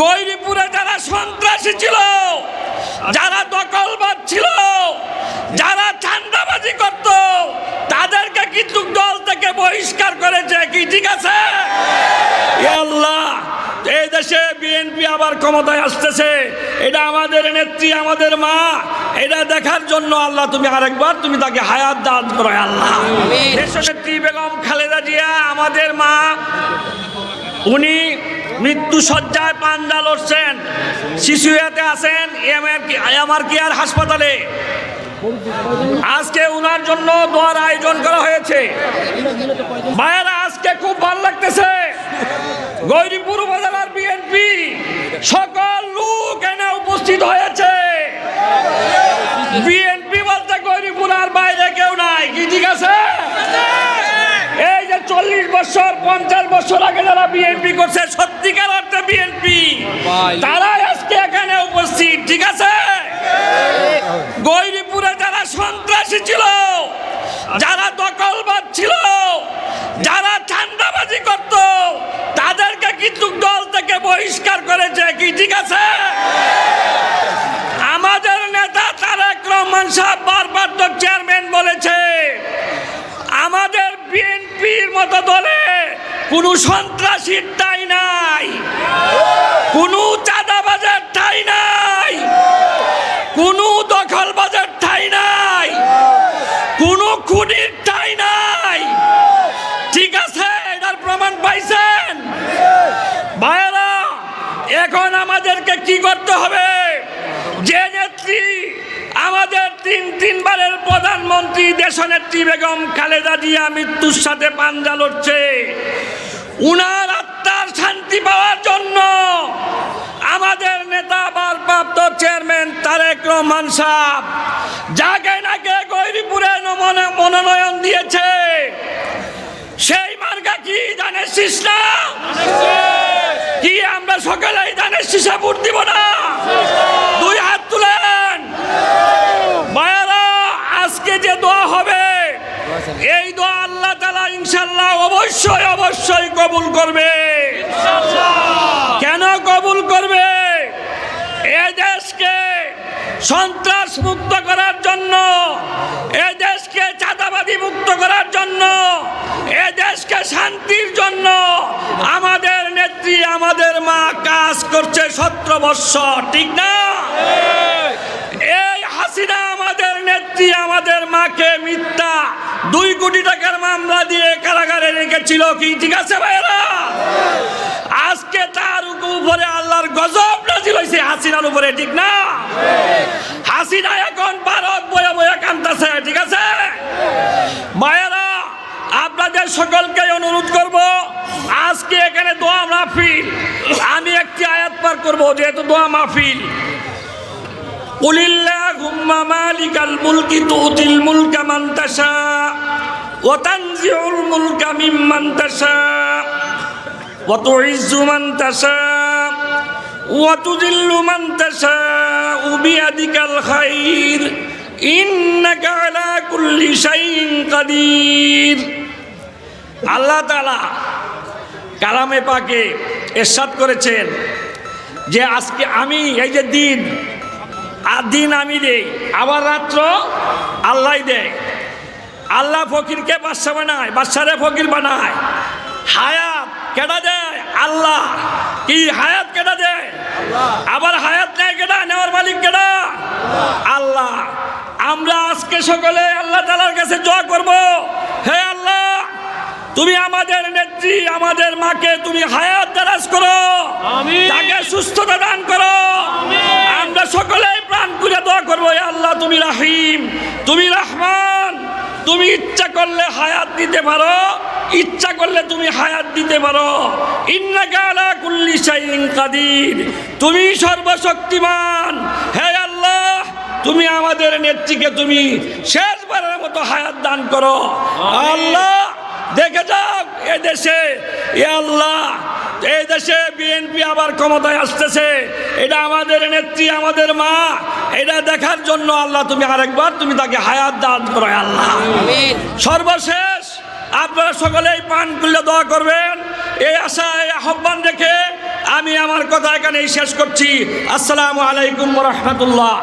গৈরীপুরে যারা সন্ত্রাসী ছিল যারা দখলবাদ ছিল যারা চান্দাবাজি করত তাদেরকে কিন্তু দল থেকে বহিষ্কার করেছে। কি ঠিক আছে? আল্লাহ এই দেশে বিএনপি আবার ক্ষমতায় আসতেছে। এটা আমাদের নেত্রী আমাদের মা এটা দেখার জন্য আল্লাহ তুমি আরেকবার তুমি তাকে হায়াত দান করো আল্লাহ। দেশনেত্রী বেগম খালেদা জিয়া আমাদের মা উনি মৃত্যু সজ্জায় পাঞ্জা লড়ছেন। শিশুয়াতে আছেন এমআর কেয়ার হাসপাতালে। আজকে উনার জন্য দোয়ার আয়োজন করা হয়েছে। মায়েরা আজকে খুব ভালো লাগতেছে। গৌরীপুর উপজেলার বিএনপি সকল লোক এনে উপস্থিত হয়েছে। বিএনপি বলতে গৌরীপুর আর বাইরে কেউ নাই। কি ঠিক আছে বছর পঞ্চাশ বছর আগে যারা বিএনপি করছে সত্যিকার অর্থে বিএনপি তারাই আজকে এখানে উপস্থিত ঠিক আছে? গৈরীপুরে যারা সন্ত্রাসী ছিল যারা দখলবাদ ছিল যারা ঠান্ডাবাজি করত তাদেরকে কিন্তু দল থেকে বহিষ্কার করেছে কি ঠিক আছে আমাদের নেতা তারেক রহমান সাহেব বারবার তো চেয়ারম্যান বলেছে আমাদের বিএনপির মতো দলে কোনো সন্ত্রাসীর ঠাই নাই, কোনো চাঁদাবাজের ঠাই নাই, কোনো দখলবাজের ঠাই নাই, কোনো খুনির ঠাই নাই। ঠিক আছে, এটার প্রমাণ পাইছেন? ভাইয়েরা, এখন আমাদেরকে কি করতে হবে? যে নেত্রী আমাদের তিন তিনবারের প্রধানমন্ত্রী দেশনেত্রী বেগম খালেদা জিয়া মৃত্যুর সাথে পাঞ্জা লড়ছে। উনার আত্মার শান্তি পাওয়ার জন্য আমাদের নেতা ভারপ্রাপ্ত চেয়ারম্যান তারেক রহমান সাহেব যাকে নাকে গৈরীপুরে নমনে- মনোনয়ন দিয়েছে। সেই মার্কা কি জানিস না? কি আমরা সকলেই শিশা ভোট দিব না দুই হাত তুলেন মায়েরা আজকে যে দোয়া হবে এই দোয়া আল্লাহ তালা ইনশাল্লাহ অবশ্যই অবশ্যই কবুল করবে। কেন কবুল করবে? এ দেশকে সন্ত্রাস মুক্ত করার জন্য এ দেশকে চাঁদাবাদী মুক্ত করার জন্য এ দেশকে শান্তির জন্য আমাদের নেত্রী আমাদের মা কাজ করছে সতেরো বৎসর ঠিক না? এই হাসিনা আমাদের নেত্রী আমাদের মাকে মিথ্যা দুই কোটি টাকার মামলা দিয়ে কারাগারে রেখেছিল কি? ঠিক আছে ভাইরা আজকে তার উপরে আল্লাহর গজব নাজিল হয়েছে হাসিনার উপরে, ঠিক না? হাসিনা এখন ভারত বয়ে বয়ে কান্দাছে ঠিক আছে? মায়েরা আপনাদের সকলকে অনুরোধ করব, আজকে এখানে দোয়া মাহফিল, আমি একটি আয়াত পার করব, যেহেতু দোয়া মাহফিল। কুলিল্লাহুম্মা মালিকাল মুলকি তুতিল মুলকা মান তাশা, ওয়া তানজিউল মুলকা মিম্মান তাশা, ওয়া তুইজ্জু মান তাশা, ওয়া তুযিল্লু মান তাশা কুল্লি আল্লাহ তাআলা কালামে পাকে এরশাদ করেছেন যে আজকে আমি, এই যে দিন আর দিন আমি দেই আবার রাত্র আল্লাহ দেয়। আল্লাহ ফকিরকে বাদশা বানায় বাদশারে ফকির বানায়। হায়াত কেটা দেয়? আল্লাহ। কি হায়াত কেটা দেয়? আবার হায়াত নেয় কেটা নেওয়ার মালিক কেটা আল্লাহ। আমরা আজকে সকলে আল্লাহ তালার কাছে জয় করব। হে আল্লাহ তুমি আমাদের নেত্রী আমাদের মাকে তুমি হায়াত দারাজ করো। তাকে সুস্থতা দান করো আমরা সকলেই প্রাণ করে দোয়া করব হে আল্লাহ তুমি রাহিম তুমি রাহমান তুমি ইচ্ছা করলে হায়াত দিতে পারো ইচ্ছা করলে তুমি হায়াত দিতে পারো। কুল্লি কাদির। তুমি সর্বশক্তিমান। হে আল্লাহ তুমি আমাদের নেত্রীকে তুমি শেষবারের মতো হায়াত দান করো। আল্লাহ দেখে যাও এ দেশে এ আল্লাহ এই দেশে বিএনপি আবার ক্ষমতায় আসতেছে। এটা আমাদের নেত্রী আমাদের মা এটা দেখার জন্য আল্লাহ তুমি আরেকবার তুমি তাকে হায়াত দান করো আল্লাহ। সর্বশেষ আপনারা সকলে এই পান করলে দোয়া করবেন। এই আশা এই আহ্বান রেখে আমি আমার কথা এখানেই শেষ করছি। আসসালামু আলাইকুম রহমতুল্লাহ।